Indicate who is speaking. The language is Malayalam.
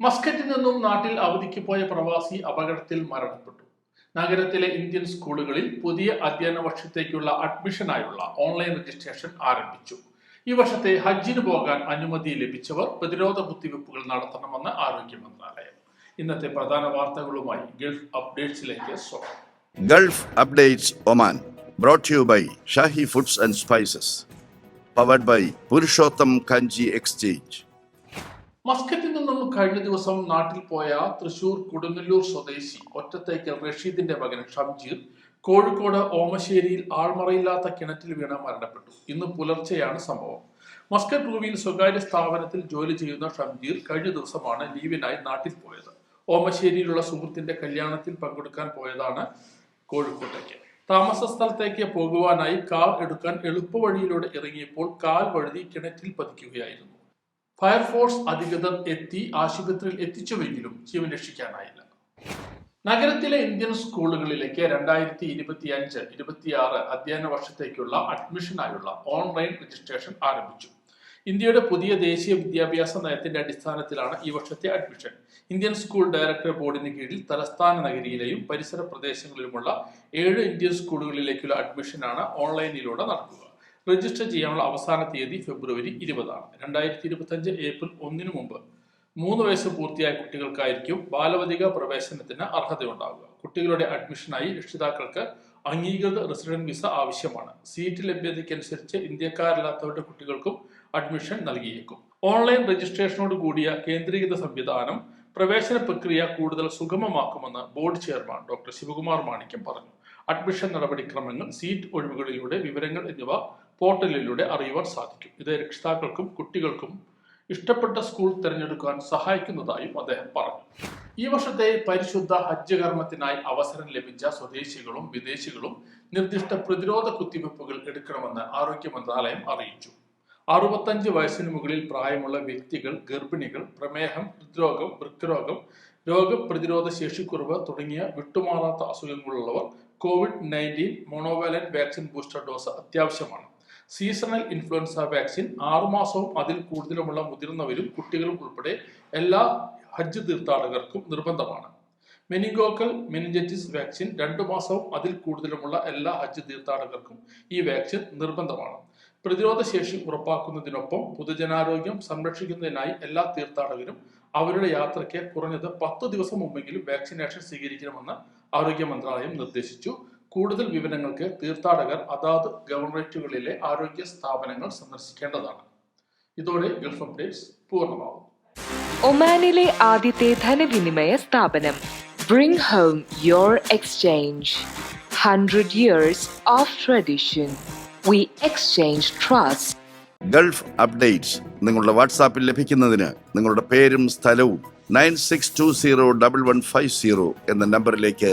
Speaker 1: മസ്കറ്റിൽ നിന്നും നാട്ടിൽ അവധിക്ക് പോയ പ്രവാസി അപകടത്തിൽ മരണപ്പെട്ടു. നഗരത്തിലെ ഇന്ത്യൻ സ്കൂളുകളിൽ പുതിയ അധ്യയന വർഷത്തേക്കുള്ള അഡ്മിഷനായുള്ള ഓൺലൈൻ രജിസ്ട്രേഷൻ ആരംഭിച്ചു. ഈ വർഷത്തെ ഹജ്ജിന് പോകാൻ അനുമതി ലഭിച്ചവർ പ്രതിരോധ കുത്തിവയ്പ്പുകൾ നടത്തണമെന്ന് ആരോഗ്യ മന്ത്രാലയം. ഇന്നത്തെ പ്രധാന വാർത്തകളുമായി ഗൾഫ് അപ്ഡേറ്റ്സിലേക്ക് സ്വാഗതം.
Speaker 2: Gulf updates Oman brought you by Shahi foods and spices powered by Purushottam Kanji exchange.
Speaker 1: മസ്കറ്റിൽ നിന്നും കഴിഞ്ഞ ദിവസം നാട്ടിൽ പോയ തൃശൂർ കൊടുങ്ങല്ലൂർ സ്വദേശി ഒറ്റത്തേക്കൽ റഷീദിന്റെ മകൻ ഷംജീർ കോഴിക്കോട് ഓമശ്ശേരിയിൽ ആൾമറയില്ലാത്ത കിണറ്റിൽ വീണ മരണപ്പെട്ടു. ഇന്ന് പുലർച്ചെയാണ് സംഭവം. മസ്കറ്റ് ഭൂമിയിൽ സ്വകാര്യ സ്ഥാപനത്തിൽ ജോലി ചെയ്യുന്ന ഷംജീർ കഴിഞ്ഞ ദിവസമാണ് ലീവിനായി നാട്ടിൽ പോയത്. ഓമശ്ശേരിയിലുള്ള സുഹൃത്തിന്റെ കല്യാണത്തിൽ പങ്കെടുക്കാൻ പോയതാണ് കോഴിക്കോട്ടേക്ക്. താമസ സ്ഥലത്തേക്ക് പോകുവാനായി കാർ എടുക്കാൻ എളുപ്പവഴിയിലൂടെ ഇറങ്ങിയപ്പോൾ കാൽ വഴുതി കിണറ്റിൽ പതിക്കുകയായിരുന്നു. ഫയർഫോഴ്സ് അധികൃതർ എത്തി ആശുപത്രിയിൽ എത്തിച്ചുവെങ്കിലും ജീവൻ രക്ഷിക്കാനായില്ല. നഗരത്തിലെ ഇന്ത്യൻ സ്കൂളുകളിലേക്ക് രണ്ടായിരത്തി ഇരുപത്തി അഞ്ച് ഇരുപത്തിയാറ് അധ്യയന വർഷത്തേക്കുള്ള അഡ്മിഷനായുള്ള ഓൺലൈൻ രജിസ്ട്രേഷൻ ആരംഭിച്ചു. ഇന്ത്യയുടെ പുതിയ ദേശീയ വിദ്യാഭ്യാസ നയത്തിന്റെ അടിസ്ഥാനത്തിലാണ് ഈ വർഷത്തെ അഡ്മിഷൻ. ഇന്ത്യൻ സ്കൂൾ ഡയറക്ടർ ബോർഡിന് കീഴിൽ തലസ്ഥാന നഗരിയിലെയും പരിസര പ്രദേശങ്ങളിലുമുള്ള ഏഴ് ഇന്ത്യൻ സ്കൂളുകളിലേക്കുള്ള അഡ്മിഷനാണ് ഓൺലൈനിലൂടെ നടക്കുക. രജിസ്റ്റർ ചെയ്യാനുള്ള അവസാന തീയതി ഫെബ്രുവരി ഇരുപതാണ്. രണ്ടായിരത്തി ഇരുപത്തി അഞ്ച് ഏപ്രിൽ ഒന്നിനു മുമ്പ് മൂന്ന് വയസ്സ് പൂർത്തിയായ കുട്ടികൾക്കായിരിക്കും ബാലവധിക പ്രവേശനത്തിന് അർഹതയുണ്ടാവുക. കുട്ടികളുടെ അഡ്മിഷനായി രക്ഷിതാക്കൾക്ക് അംഗീകൃത റെസിഡന്റ് വിസ ആവശ്യമാണ്. സീറ്റ് ലഭ്യതയ്ക്കനുസരിച്ച് ഇന്ത്യക്കാരല്ലാത്തവരുടെ കുട്ടികൾക്കും അഡ്മിഷൻ നൽകിയേക്കും. ഓൺലൈൻ രജിസ്ട്രേഷനോട് കൂടിയ കേന്ദ്രീകൃത സംവിധാനം പ്രവേശന പ്രക്രിയ കൂടുതൽ സുഗമമാക്കുമെന്ന് board chairman doctor Sivakumar Manickam പറഞ്ഞു. അഡ്മിഷൻ നടപടിക്രമങ്ങൾ സീറ്റ് ഒഴിവുകളിലൂടെ വിവരങ്ങൾ എന്നിവ പോർട്ടലിലൂടെ അറിയുവാൻ സാധിക്കും. ഇത് രക്ഷിതാക്കൾക്കും കുട്ടികൾക്കും ഇഷ്ടപ്പെട്ട സ്കൂൾ തിരഞ്ഞെടുക്കാൻ സഹായിക്കുന്നതായും അദ്ദേഹം പറഞ്ഞു. ഈ വർഷത്തെ പരിശുദ്ധ ഹജ്ജ് കർമ്മത്തിനായി അവസരം ലഭിച്ച സ്വദേശികളും വിദേശികളും നിർദ്ദിഷ്ട പ്രതിരോധ കുത്തിവയ്പ്പുകൾ എടുക്കണമെന്ന് ആരോഗ്യ മന്ത്രാലയം അറിയിച്ചു. അറുപത്തഞ്ച് വയസ്സിന് മുകളിൽ പ്രായമുള്ള വ്യക്തികൾ ഗർഭിണികൾ പ്രമേഹം ഹൃദ്രോഗം വൃക്കരോഗം രോഗപ്രതിരോധ ശേഷിക്കുറവ് തുടങ്ങിയ വിട്ടുമാറാത്ത അസുഖങ്ങളുള്ളവർ COVID nineteen monovalent vaccine booster dose അത്യാവശ്യമാണ്. സീസണൽ ഇൻഫ്ലുവൻസ വാക്സിൻ ആറുമാസവും അതിൽ കൂടുതലുമുള്ള മുതിർന്നവരും കുട്ടികളും ഉൾപ്പെടെ എല്ലാ ഹജ്ജ് തീർത്ഥാടകർക്കും നിർബന്ധമാണ്. മെനിഗോക്കൽ മെനിഞ്ചറ്റിസ് വാക്സിൻ രണ്ടു മാസവും അതിൽ കൂടുതലുമുള്ള എല്ലാ ഹജ്ജ് തീർത്ഥാടകർക്കും ഈ വാക്സിൻ നിർബന്ധമാണ്. പ്രതിരോധ ശേഷി ഉറപ്പാക്കുന്നതിനൊപ്പം പൊതുജനാരോഗ്യം സംരക്ഷിക്കുന്നതിനായി എല്ലാ തീർത്ഥാടകരും അവരുടെ യാത്രയ്ക്ക് കുറഞ്ഞത് പത്ത് ദിവസം മുമ്പെങ്കിലും വാക്സിനേഷൻ സ്വീകരിക്കണമെന്ന് ആരോഗ്യ മന്ത്രാലയം നിർദ്ദേശിച്ചു. കൂടുതൽ വിവരങ്ങൾക്ക് തീർത്ഥാടകർ അതാത് ഗവൺമെന്റുകളിലെ ആരോഗ്യ സ്ഥാപനങ്ങൾ സന്ദർശിക്കേണ്ടതാണ്. ഇതോടെ ഗൾഫ് അപ്ഡേറ്റ്സ് പൂർണമാവും
Speaker 3: ഒമാനിലെ ആദ്യത്തെ ധനവിനിമയ സ്ഥാപനം. Bring home your exchange hundred years of tradition we exchange trust
Speaker 2: Gulf updates നിങ്ങളുടെ വാട്സാപ്പിൽ ലഭിക്കുന്നതിന് നിങ്ങളുടെ പേരും സ്ഥലവും nine six two zero double one five zero എന്ന നമ്പറിലേക്ക്